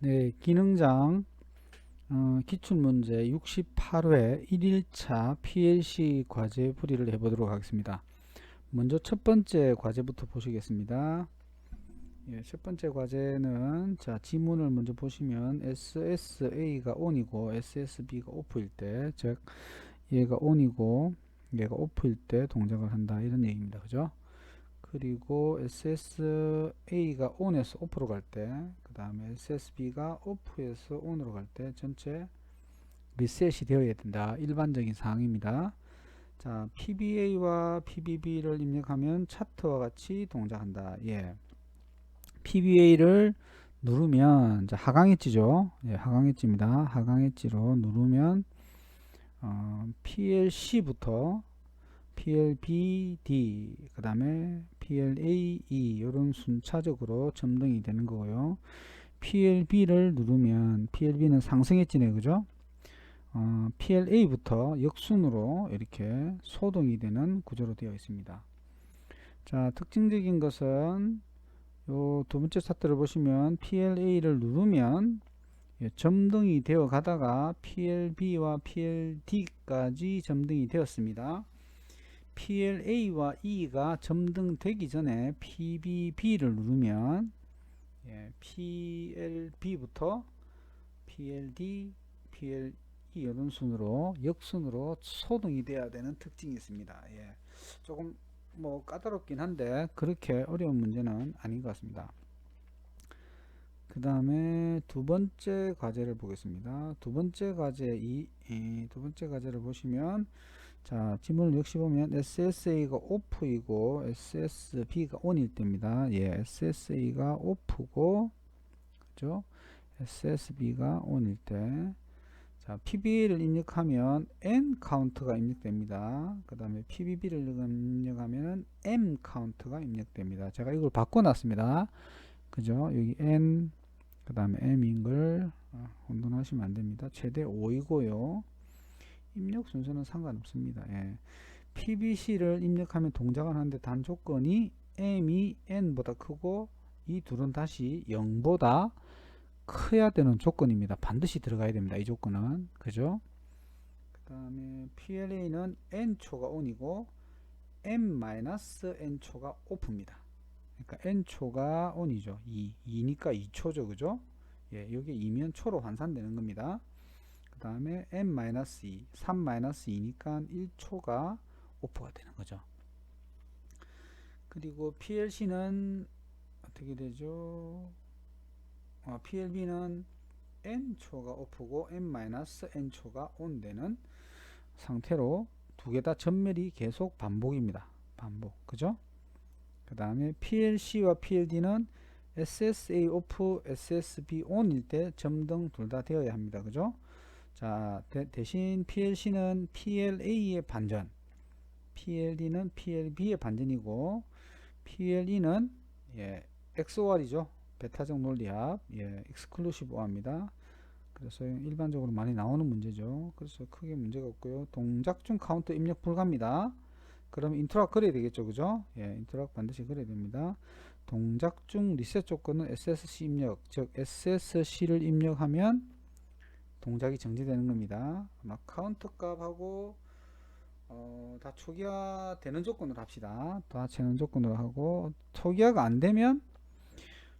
네, 기능장 어, 기출문제 68회 1일차 PLC 과제 풀이를 해보도록 하겠습니다. 먼저 첫 번째 과제부터 보시겠습니다. 예, 첫 번째 과제는 자 지문을 먼저 보시면 SSA가 ON이고 SSB가 OFF일 때, 즉 얘가 ON이고 얘가 OFF일 때 동작을 한다 이런 얘기입니다. 그죠? 그리고 SSA가 ON에서 OFF로 갈 때, 그 다음에 SSB가 OFF에서 ON으로 갈 때 전체 리셋이 되어야 된다. 일반적인 사항입니다. 자, PBA와 PBB를 입력하면 차트와 같이 동작한다. 예. PBA를 누르면 자, 하강 엣지죠. 예, 하강 엣지입니다. 하강 엣지로 누르면 어, PLC부터 PLBD 그 다음에 PLAE 이런 순차적으로 점등이 되는 거고요. PLB를 누르면 PLB는 상승 엣지네 그죠? 어, PLA부터 역순으로 이렇게 소동이 되는 구조로 되어 있습니다. 자, 특징적인 것은 요 두 번째 차트를 보시면 PLA를 누르면 예, 점등이 되어 가다가 PLB와 PLD까지 점등이 되었습니다. PLA와 E가 점등되기 전에 PBB를 누르면 예, PLB부터 PLD, PLE 이런 순으로 역순으로 소등이 돼야 되는 특징이 있습니다. 예, 조금 뭐 까다롭긴 한데 그렇게 어려운 문제는 아닌 것 같습니다. 그 다음에 두 번째 과제를 보겠습니다. 두 번째 과제 이, 이 두 번째 과제를 보시면 자 지문을 역시 보면 SSA가 오프이고 SSB가 ON일 때입니다. 예, SSA가 오프고 그죠? SSB가 ON일 때 자, PBA를 입력하면 N 카운트가 입력됩니다. 그 다음에 PBB를 입력하면 M 카운트가 입력됩니다. 제가 이걸 바꿔 놨습니다. 그죠? 여기 N, 그 다음에 M인 걸 어, 혼돈하시면 안 됩니다. 최대 5이고요. 입력 순서는 상관없습니다. 예. PBC를 입력하면 동작을 하는데 단 조건이 M이 N보다 크고 이 둘은 다시 0보다 커야 되는 조건입니다. 반드시 들어가야 됩니다. 이 조건은. 그죠? 그 다음에 PLA는 N초가 ON이고 M-N초가 OFF입니다. 그러니까 N초가 ON이죠. 2. 2니까 2초죠. 그죠? 예, 여기 2면 초로 환산되는 겁니다. 그 다음에 n-2 3-2니까 1초가 오프가 되는 거죠. 그리고 PLC는 어떻게 되죠? 어, PLB는 n초가 오프고 n-n초가 온 되는 상태로 두 개 다 전멸이 계속 반복입니다. 반복. 그죠? 그 다음에 PLC와 PLD는 SSA 오프, SSB 온일 때 점등 둘 다 되어야 합니다. 그죠? 자, 대, 신 PLC는 PLA의 반전, PLD는 PLB의 반전이고, PLE는 예, XOR이죠. 베타적 논리합, 예, 익스클루시브 오합니다. 그래서 일반적으로 많이 나오는 문제죠. 그래서 크게 문제가 없고요. 동작 중 카운터 입력 불가입니다. 그럼 인트락 그려야 되겠죠. 그죠? 예, 인트락 반드시 그려야 됩니다. 동작 중 리셋 조건은 SSC 입력, 즉 SSC를 입력하면 동작이 정지되는 겁니다. 아마 카운터 값하고 어, 다 초기화 되는 조건으로 합시다. 다 채는 조건으로 하고 초기화가 안 되면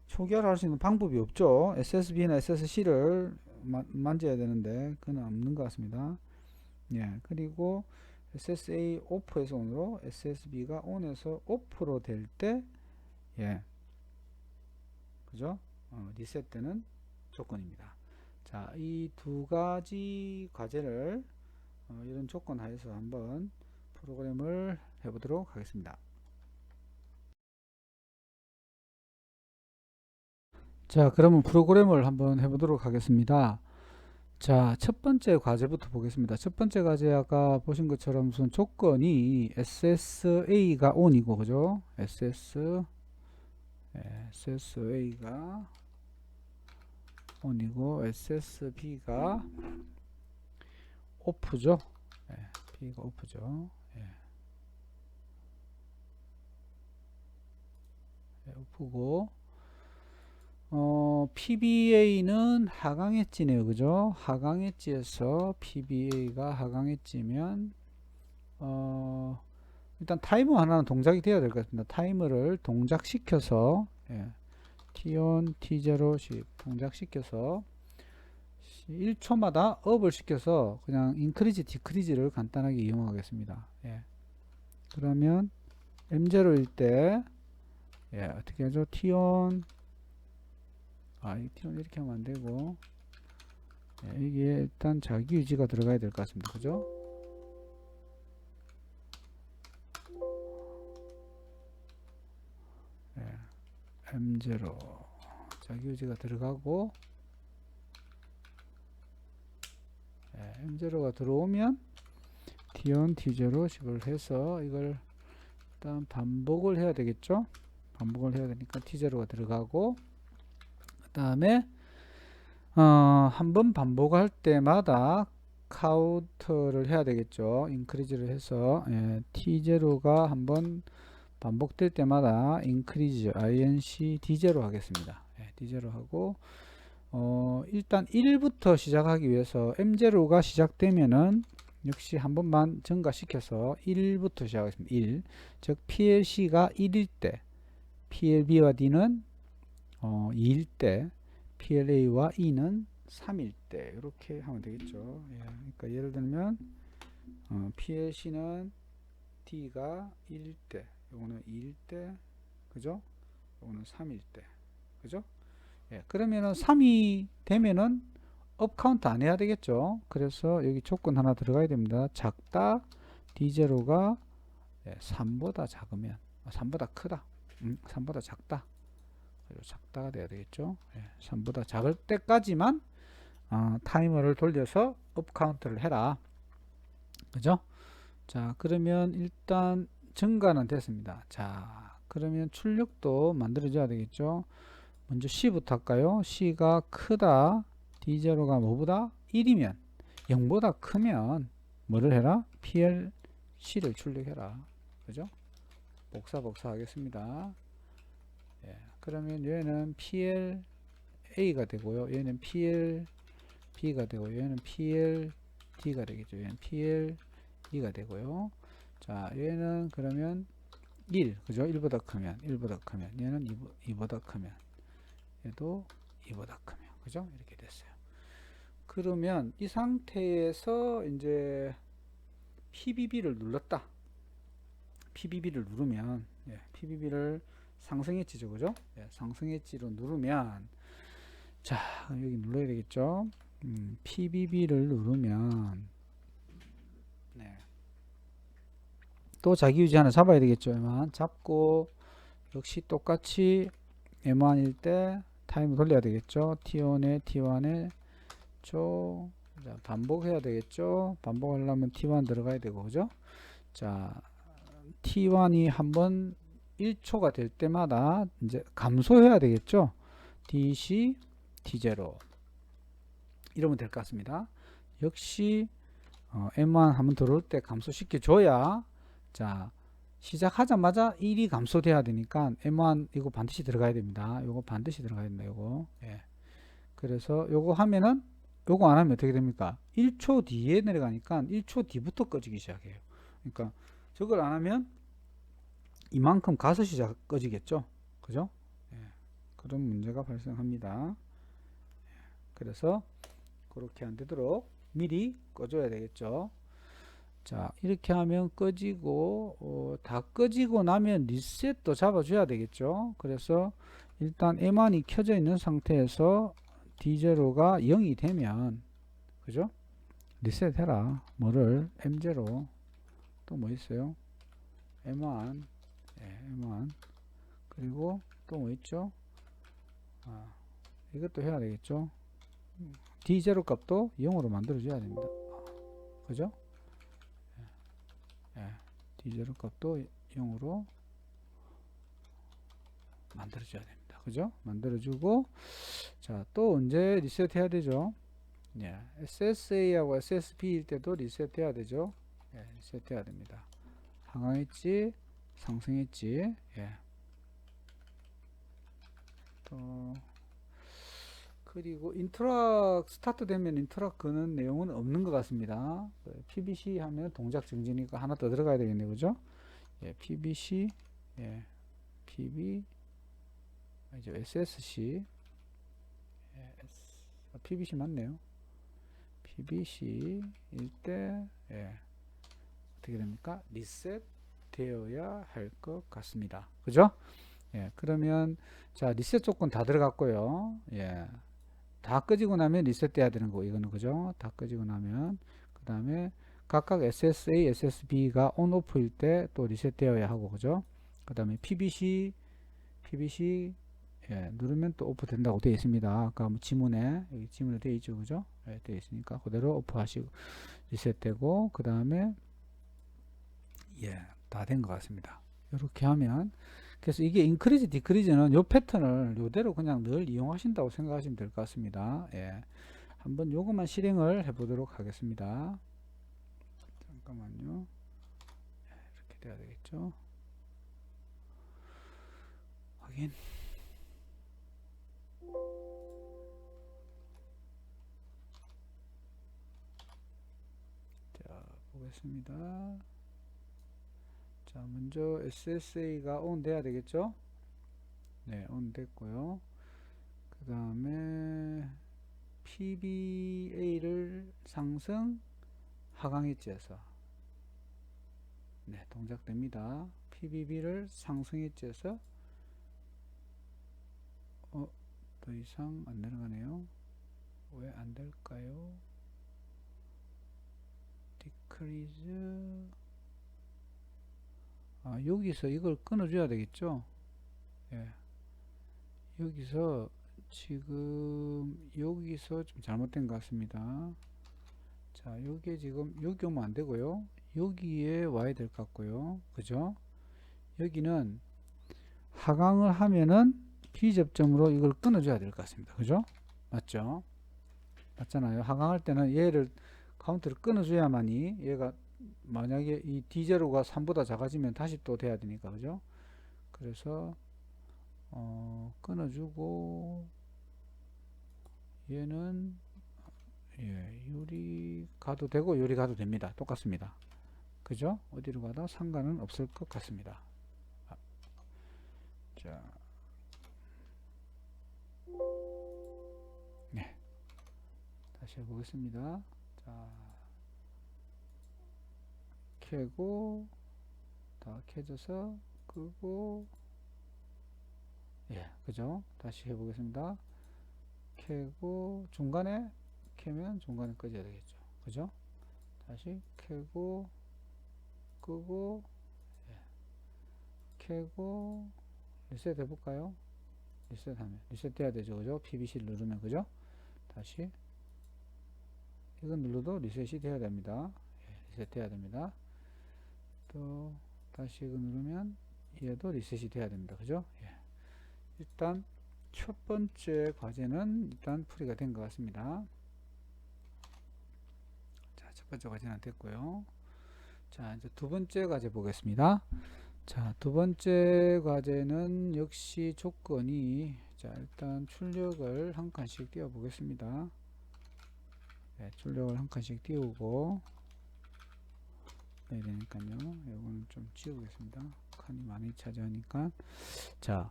초기화를 할 수 있는 방법이 없죠. SSB나 SSC를 마, 만져야 되는데 그건 없는 것 같습니다. 예, 그리고 SSA 오프에서 온으로 SSB가 온에서 오프로 될 때, 예, 그죠? 어, 리셋되는 조건입니다. 자, 이 두 가지 과제를 어, 이런 조건 하에서 한번 프로그램을 해보도록 하겠습니다. 자, 그러면 프로그램을 한번 해보도록 하겠습니다. 자, 첫 번째 과제부터 보겠습니다. 첫 번째 과제 아까 보신 것처럼 우선 조건이 SSA가 ON이고, 그죠? SS, SSA가 on이고 SSB가 오프죠. 예, B가 오프죠. 예. 예, 오프고 어, PBA는 하강 엣지네요. 그죠? 하강 엣지에서 PBA가 하강 엣지면 어, 일단 타이머 하나는 동작이 되어야 될 것 같습니다. 타이머를 동작시켜서 예, T1, T0씩 동작시켜서 1초마다 업을 시켜서 그냥 인크리지, 디크리지를 간단하게 이용하겠습니다. 예. 그러면 M0일 때 예, 어떻게 하죠? T1 아, 이 T1 이렇게 하면 안 되고 예, 이게 일단 자기 유지가 들어가야 될 것 같습니다. 그죠? M0 자기 유지가 들어가고 예, M0가 들어오면 T1, T0 식을 해서 이걸 일단 반복을 해야 되겠죠? 반복을 해야 되니까 T0가 들어가고 그 다음에 어, 한 번 반복할 때마다 카운트를 해야 되겠죠. 인크리즈를 해서 예, T0가 한번 반복될 때마다 인크리즈 inc D0 하겠습니다. 예, D0 하고 어, 일단 1부터 시작하기 위해서 M0가 시작되면은 역시 한 번만 증가시켜서 1부터 시작하겠습니다. 1. 즉 PLC가 1일 때 PLB와 D는 어, 2일 때 PLA와 E는 3일 때 이렇게 하면 되겠죠. 예, 그러니까 예를 들면 어, PLC는 D가 1일 때 요거는 2일 때 그죠? 요거는 3일 때 그죠? 예, 그러면은 3이 되면은 업 카운트 안 해야 되겠죠. 그래서 여기 조건 하나 들어가야 됩니다. 작다 D0가 예, 3보다 작으면 아, 3보다 크다. 음, 3보다 작다. 그리고 작다가 돼야 되겠죠. 예, 3보다 작을 때까지만 어, 타이머를 돌려서 업 카운트를 해라. 그죠? 자, 그러면 일단 증가는 됐습니다. 자, 그러면 출력도 만들어줘야 되겠죠. 먼저 C부터 할까요? C가 크다. D0가 뭐보다 1이면 0보다 크면 뭐를 해라? PLC를 출력해라. 그죠? 복사 복사 하겠습니다. 예, 그러면 얘는 PLA가 되고요. 얘는 PLB가 되고 얘는 PLD가 되겠죠. 얘는 PLE가 되고요. 자, 얘는 그러면 1, 그죠? 1보다 크면, 1보다 크면, 얘는 2, 보다 크면, 얘도 2보다 크면, 그죠? 이렇게 됐어요. 그러면 이 상태에서 이제 PBB를 눌렀다. PBB를 누르면, 예, PBB를 상승 엣지죠, 그죠? 예, 상승 엣지로 누르면, 자, 여기 눌러야 되겠죠? 음, PBB를 누르면, 네. 또 자기 유지 하나 잡아야 되겠죠. M1 잡고 역시 똑같이 M1일 때 타임 돌려야 되겠죠. T1에 T1에 저 자, 반복해야 되겠죠. 반복하려면 T1 들어가야 되고 그죠? 자 T1이 한번 1초가 될 때마다 이제 감소해야 되겠죠. DC T0 이러면 될 것 같습니다. 역시 어, M1 한번 들어올 때 감소시켜 줘야 자 시작하자마자 1이 감소돼야 되니까 M1 이거 반드시 들어가야 됩니다. 이거 반드시 들어가야 된다. 이거 예. 그래서 요거 하면은 요거 안 하면 어떻게 됩니까? 1초 뒤에 내려가니까 1초 뒤부터 꺼지기 시작해요. 그러니까 저걸 안 하면 이만큼 가서 시작 꺼지겠죠. 그죠? 예. 그런 문제가 발생합니다. 예. 그래서 그렇게 안 되도록 미리 꺼줘야 되겠죠. 자 이렇게 하면 꺼지고 어, 다 꺼지고 나면 리셋도 잡아줘야 되겠죠? 그래서 일단 M1이 켜져 있는 상태에서 D0가 0이 되면 그죠? 리셋 해라. 뭐를? M0 또 뭐 있어요? M1 예, M1 그리고 또 뭐 있죠? 아, 이것도 해야 되겠죠? D0 값도 0으로 만들어 줘야 됩니다. 그죠? 예, D0 값도 0으로 만들어줘야 됩니다. 그죠? 만들어주고, 자, 또 언제 리셋 해야 되죠? 예, SSA하고 SSB일 때도 리셋 해야 되죠? 예, 리셋 해야 됩니다. 하강했지, 상승했지, 예. 또, 그리고 인트락 스타트 되면 인트락 거는 내용은 없는 것 같습니다. 그 PBC 하면 동작 정지니까 하나 더 들어가야 되겠네요. 그죠? 예, PBC, 예, PB, 이제 SSC, 예, 아, PBC 맞네요. PBC일 때, 예, 어떻게 됩니까? 리셋 되어야 할 것 같습니다. 그죠? 예, 그러면, 자, 리셋 조건 다 들어갔고요. 예, 다 끄지고 나면 리셋 돼야 되는 거, 이거는 그죠? 다 끄지고 나면, 그 다음에 각각 SSA, SSB가 on, off일 때 또 리셋 되어야 하고, 그죠? 그 다음에 PBC, PBC, 예, 누르면 또 오프 된다고 되어 있습니다. 아까 뭐 지문에, 여기 지문에 되어 있죠, 그죠? 예, 되어 있으니까 그대로 오프 하시고, 리셋되고, 그 다음에, 예, 다 된 것 같습니다. 이렇게 하면, 그래서 이게 인크리즈, 디크리즈는 요 패턴을 요대로 그냥 늘 이용하신다고 생각하시면 될 것 같습니다. 예. 한번 요것만 실행을 해 보도록 하겠습니다. 잠깐만요. 예, 이렇게 돼야 되겠죠. 확인. 자, 보겠습니다. 자, 먼저 SSA가 ON 돼야 되겠죠? 네, ON 됐고요. 그 다음에 PBA를 상승 하강 엣지에서 네, 동작됩니다. PBB를 상승 엣지에서 어, 더 이상 안 내려가네요. 왜 안 될까요? 디크리즈 아, 여기서 이걸 끊어줘야 되겠죠? 예. 여기서 지금 여기서 좀 잘못된 것 같습니다. 자, 여기에 지금 여기 오면 안 되고요. 여기에 와야 될 것 같고요. 그죠? 여기는 하강을 하면은 비접점으로 이걸 끊어줘야 될 것 같습니다. 그죠? 맞죠? 맞잖아요. 하강할 때는 얘를 카운트를 끊어줘야만이 얘가 만약에 이 D0가 3보다 작아지면 다시 또 돼야 되니까 그죠? 그래서 어, 끊어주고 얘는 예, 유리 가도 되고 요리 가도 됩니다. 똑같습니다. 그죠? 어디로 가도 상관은 없을 것 같습니다. 아, 자, 네, 다시 해보겠습니다. 자, 켜고 다 켜져서 끄고 예, 그죠? 다시 해보겠습니다. 켜고 중간에 켜면 중간에 꺼져야 되겠죠. 그죠? 다시 켜고 끄고 예. 켜고 리셋 해볼까요? 리셋하면 리셋 돼야 되죠. 그죠? PBC 누르면 그죠? 다시 이건 눌러도 리셋이 돼야 됩니다. 예, 리셋 돼야 됩니다. 또 다시 누르면 얘도 리셋이 돼야 됩니다. 그죠? 예. 일단 첫 번째 과제는 일단 풀이가 된 것 같습니다. 자, 첫 번째 과제는 됐고요. 자, 이제 두 번째 과제 보겠습니다. 자, 두 번째 과제는 역시 조건이 자, 일단 출력을 한 칸씩 띄워 보겠습니다. 네, 출력을 한 칸씩 띄우고 해야 되니까요. 이거는 좀 지우겠습니다. 칸이 많이 차지하니까. 자,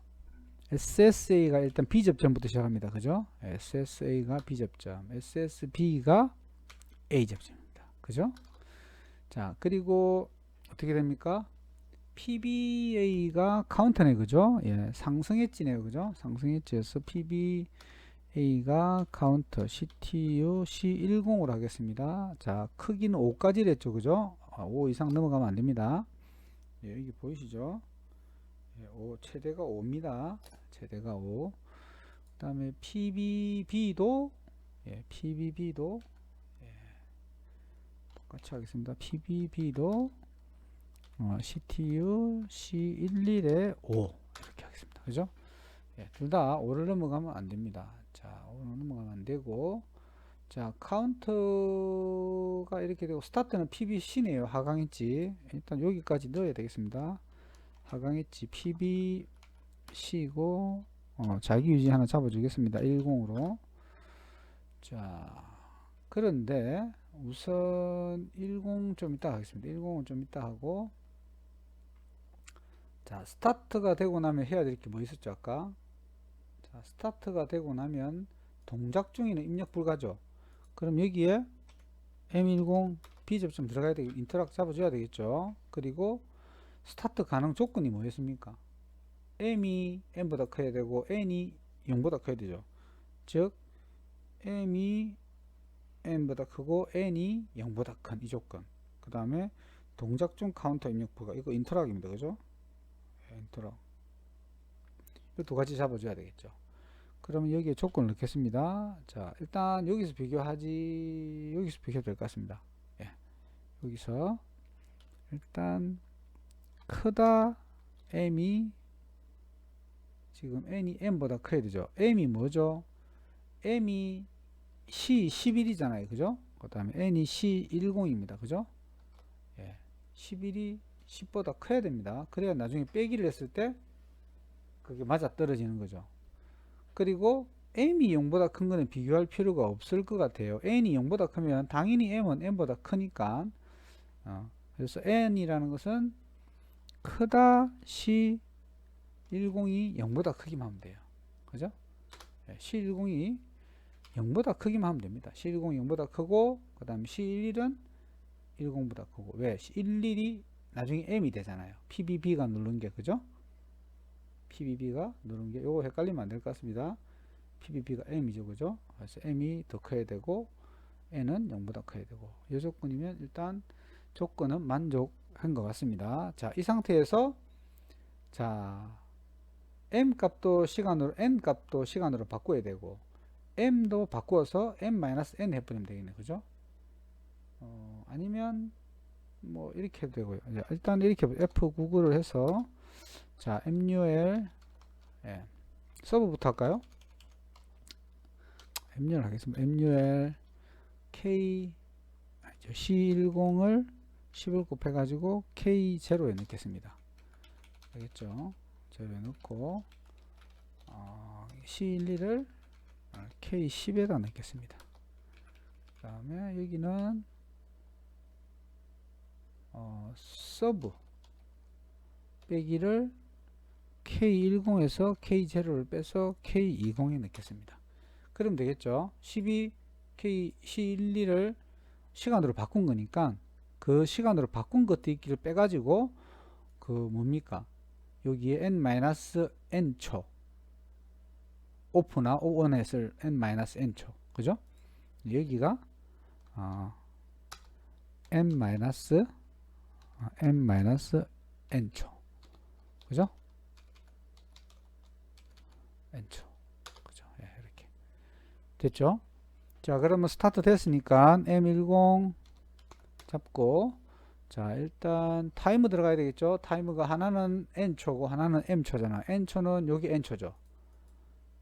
SSA가 일단 B접점부터 시작합니다. 그죠? SSA가 B접점, SSB가 A접점입니다. 그죠? 자, 그리고 어떻게 됩니까? PBA가 카운터네, 그죠? 예, 상승했지네요, 그죠? 상승했지에서 PBA가 카운터 CTU C10으로 하겠습니다. 자, 크기는 5까지 랬죠, 그죠? 5 이상 넘어가면 안 됩니다. 예, 여기 보이시죠? 예, 5, 최대가 5입니다. 최대가 5. 그 다음에 PBB도, 예, PBB도, 예, 똑같이 하겠습니다. PBB도, 어, CTU C11에 5. 이렇게 하겠습니다. 그죠? 예, 둘다 5를 넘어가면 안 됩니다. 자, 5를 넘어가면 안 되고, 자, 카운트가 이렇게 되고, 스타트는 PBC네요. 하강 엣지. 일단 여기까지 넣어야 되겠습니다. 하강 엣지 PBC고, 어, 자기 유지 하나 잡아 주겠습니다. 10으로. 자, 그런데 우선 10 좀 이따 하겠습니다. 10은 좀 이따 하고 자, 스타트가 되고 나면 해야 될 게 뭐 있었죠, 아까? 자, 스타트가 되고 나면 동작 중에는 입력 불가죠. 그럼 여기에 M10 B접점 들어가야 되겠, 인터락 잡아줘야 되겠죠. 그리고 스타트 가능 조건이 뭐였습니까? M이 N보다 커야 되고 N이 0보다 커야 되죠. 즉 M이 N보다 크고 N이 0보다 큰 이 조건. 그 다음에 동작 중 카운터 입력 불가. 이거 인터락입니다. 그죠? 인터락. 이 두 가지 잡아줘야 되겠죠. 그러면 여기에 조건을 넣겠습니다. 자, 일단 여기서 비교하지, 여기서 비교해도 될 것 같습니다. 예. 여기서 일단 크다 m이 지금 n이 m보다 커야 되죠. m이 뭐죠? m이 c 11이잖아요. 그죠? 그 다음에 n이 c 10입니다. 그죠? 예. 11이 10보다 커야 됩니다. 그래야 나중에 빼기를 했을 때 그게 맞아 떨어지는 거죠. 그리고 m이 0보다 큰 거는 비교할 필요가 없을 것 같아요. n이 0보다 크면 당연히 m은 n보다 크니까 어, 그래서 n이라는 것은 크다 c 10이 0보다 크기만 하면 돼요. 그죠? 예, C10이 0보다 크기만 하면 됩니다. C10이 0보다 크고 그 다음에 C11은 10보다 크고 왜? C11이 나중에 M이 되잖아요. PBB가 누른 게 그죠? PBB가 누른 게 요거 헷갈리면 안 될 것 같습니다. PBB가 M이죠. 그죠? 그래서 M이 더 커야 되고 N은 0보다 커야 되고 이 조건이면 일단 조건은 만족한 것 같습니다. 자, 이 상태에서 자, M 값도 시간으로 N 값도 시간으로 바꿔야 되고 M도 바꾸어서 M-N 해버리면 되겠네. 그죠? 어, 아니면 뭐 이렇게 해도 되고요. 일단 이렇게 F99를 해서 자, MUL 예. 서브부터 할까요? MUL 하겠습니다. MUL K 아니죠. C10을 10을 곱해가지고 K0에 넣겠습니다. 알겠죠? 제로에 넣고 어, C11을 K10에다 넣겠습니다. 그 다음에 여기는 어, 서브 빼기를 K10에서 K0를 빼서 K20에 넣겠습니다. 그럼 되겠죠. 12 K C12를 시간으로 바꾼 거니까 그 시간으로 바꾼 것들끼리 빼가지고 그 뭡니까? 여기에 n-n초 오프나 오원에 쓸 n-n초 그죠? 여기가 어, n- n-n초 그죠? n초 그죠? 예, 이렇게 됐죠? 자 그러면 스타트 됐으니까 m10 잡고 자 일단 타이머 들어가야 되겠죠 타이머가 하나는 n초고 하나는 m초잖아 n초는 여기 n초죠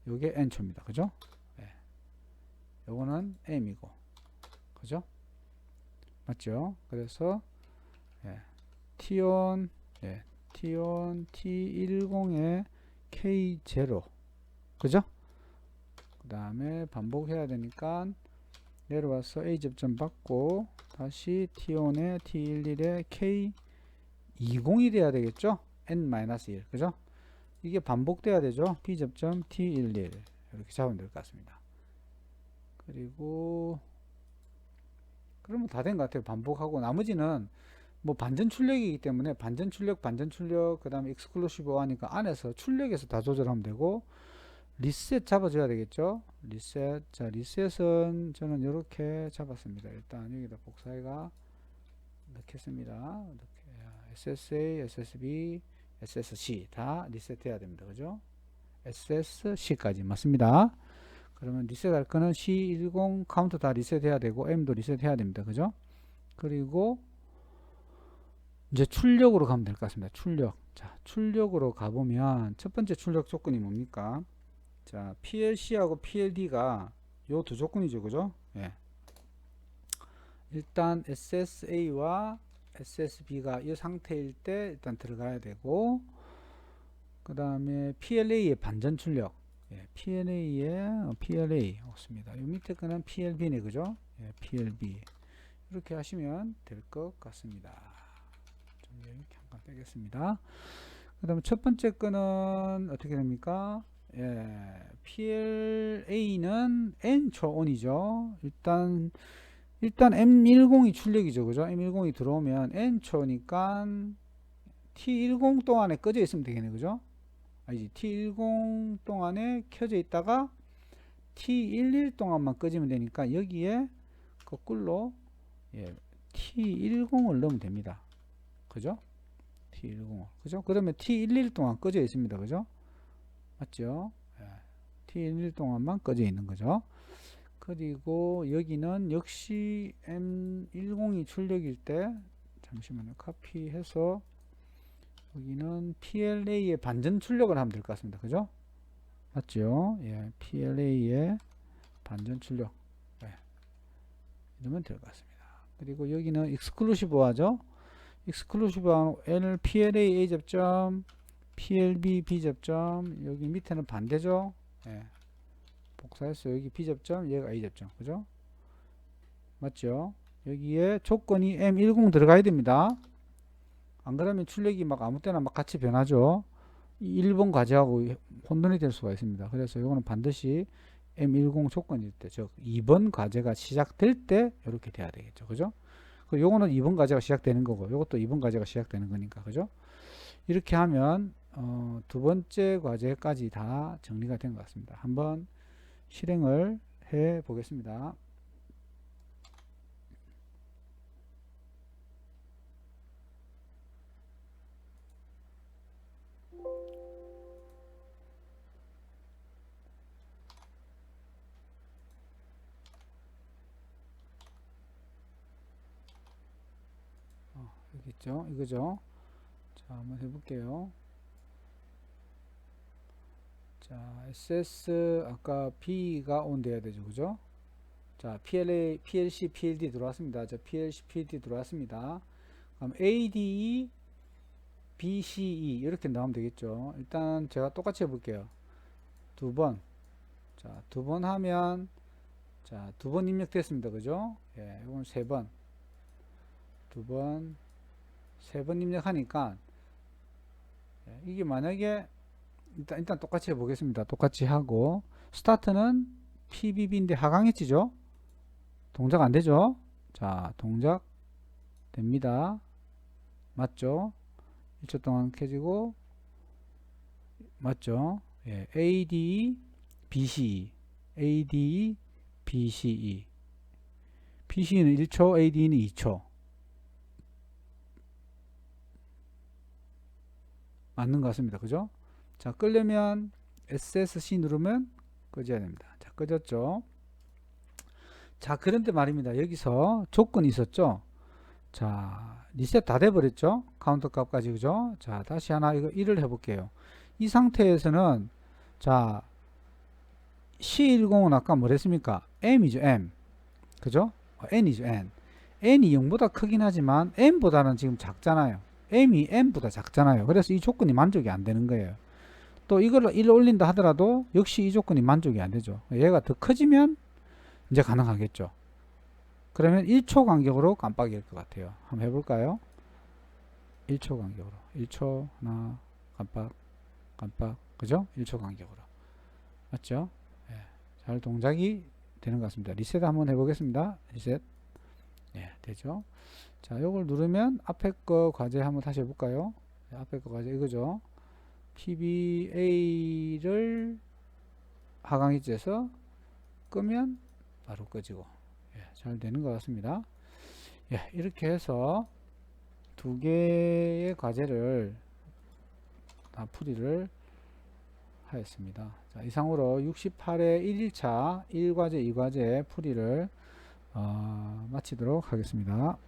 요게 n초입니다 그죠 예. 요거는 m이고 그죠 맞죠 그래서 예. t1 예. T1 t10에 k0 그죠 그 다음에 반복해야 되니까 내려와서 A 접점 받고 다시 T1에 T11에 K20이 돼야 되겠죠? N-1 그죠? 이게 반복돼야 되죠? B 접점 T11 이렇게 잡으면 될 것 같습니다. 그리고 그러면 다 된 것 같아요. 반복하고 나머지는 뭐 반전 출력이기 때문에 반전 출력, 반전 출력, 그 다음에 익스클루시브 하니까 안에서 출력에서 다 조절하면 되고 리셋 잡아줘야 되겠죠? 리셋 자 리셋은 저는 이렇게 잡았습니다. 일단 여기다 복사해가 넣겠습니다. 이렇게. SSA, SSB, SSC 다 리셋해야 됩니다. 그죠? SSC까지. 맞습니다. 그러면 리셋할 거는 C10 카운트 다 리셋해야 되고 M도 리셋해야 됩니다. 그죠? 그리고 이제 출력으로 가면 될 것 같습니다 출력 자 출력으로 가보면 첫 번째 출력 조건이 뭡니까 자, PLC하고 PLD가 요 두 조건이죠. 그죠? 예. 일단 SSA와 SSB가 이 상태일 때 일단 들어가야 되고 그 다음에 PLA의 반전 출력 예, PLA에 어, PLA 없습니다. 요 밑에 거는 PLB네 그죠? 예, PLB 이렇게 하시면 될 것 같습니다. 좀 이렇게 잠깐 빼겠습니다. 그 다음에 첫 번째 거는 어떻게 됩니까? 예, PLA는 N 초온이죠. 일단 일단 M10이 출력이죠. 그죠? M10이 들어오면 N 초니까 T10 동안에 꺼져 있으면 되겠네. 그죠? 아니지. T10 동안에 켜져 있다가 T11 동안만 꺼지면 되니까 여기에 거꾸로 예, T10을 넣으면 됩니다. 그죠? T10. 그죠? 그러면 T11 동안 꺼져 있습니다. 그죠? 맞죠? 예, T11 동안만 꺼져 있는 거죠. 그리고 여기는 역시 M10이 출력일 때 잠시만요. 카피해서 여기는 PLA의 반전 출력을 하면 될 것 같습니다. 그죠? 맞죠? 예, PLA의 반전 출력. 예, 이러면 될 것 같습니다. 그리고 여기는 exclusive하죠? Exclusive한 L PLA A 접점, PLB B 접점, 여기 밑에는 반대죠? 예. 복사해서 여기 B 접점, 얘가 A 접점. 그죠? 맞죠? 여기에 조건이 M10 들어가야 됩니다. 안 그러면 출력이 막 아무 때나 막 같이 변하죠. 이 1번 과제하고 혼돈이 될 수가 있습니다. 그래서 이거는 반드시 M10 조건일 때, 즉 2번 과제가 시작될 때 이렇게 돼야 되겠죠. 그죠? 그 요거는 2번 과제가 시작되는 거고, 요것도 2번 과제가 시작되는 거니까. 그죠? 이렇게 하면 어, 두 번째 과제까지 다 정리가 된 것 같습니다. 한번 실행을 해 보겠습니다. 여기 있죠? 이거죠? 자, 한번 해볼게요. 자, SS 아까 B가 온 돼야 되죠, 그죠? 자, PLA, PLC, PLD 들어왔습니다. 자, PLC, PLD 들어왔습니다. 그럼 ADE, BCE 이렇게 나오면 되겠죠. 일단 제가 똑같이 해볼게요. 두 번. 자, 두 번 하면 자, 두 번 입력됐습니다. 그죠? 예, 이건 세 번. 두 번, 세 번 입력하니까 예, 이게 만약에 일단, 일단 똑같이 해보겠습니다. 똑같이 하고 스타트는 PBB인데 하강했지죠? 동작 안 되죠? 자, 동작 됩니다. 맞죠? 1초 동안 켜지고 맞죠? 예, ADE, BCE, ADE, BCE. BCE는 1초, ADE는 2초. 맞는 것 같습니다. 그죠? 자, 끄려면 SSC 누르면 꺼져야 됩니다. 자, 꺼졌죠? 자, 그런데 말입니다. 여기서 조건이 있었죠? 자, 리셋 다 돼버렸죠? 카운터 값까지, 그죠? 자, 다시 하나 이거 1을 해볼게요. 이 상태에서는, 자, C10은 아까 뭐랬습니까? M이죠, M. 그죠? 어, N이죠, N. N이 0보다 크긴 하지만 M보다는 지금 작잖아요. M이 N보다 작잖아요. 그래서 이 조건이 만족이 안 되는 거예요. 또 이걸 1 올린다 하더라도 역시 이 조건이 만족이 안 되죠. 얘가 더 커지면 이제 가능하겠죠. 그러면 1초 간격으로 깜빡일 것 같아요. 한번 해볼까요? 1초 간격으로. 1초, 하나, 깜빡, 깜빡. 그죠? 1초 간격으로. 맞죠? 예, 잘 동작이 되는 것 같습니다. 리셋 한번 해보겠습니다. 리셋. 예, 되죠? 자, 요걸 누르면 앞에 거 과제 한번 다시 해볼까요? 예, 앞에 거 과제 이거죠? PBA를 하강위치에서 끄면 바로 꺼지고 예, 잘 되는 것 같습니다. 예, 이렇게 해서 두 개의 과제를 다 풀이를 하였습니다. 자, 이상으로 68회 1일차 1과제 2과제 풀이를 어, 마치도록 하겠습니다.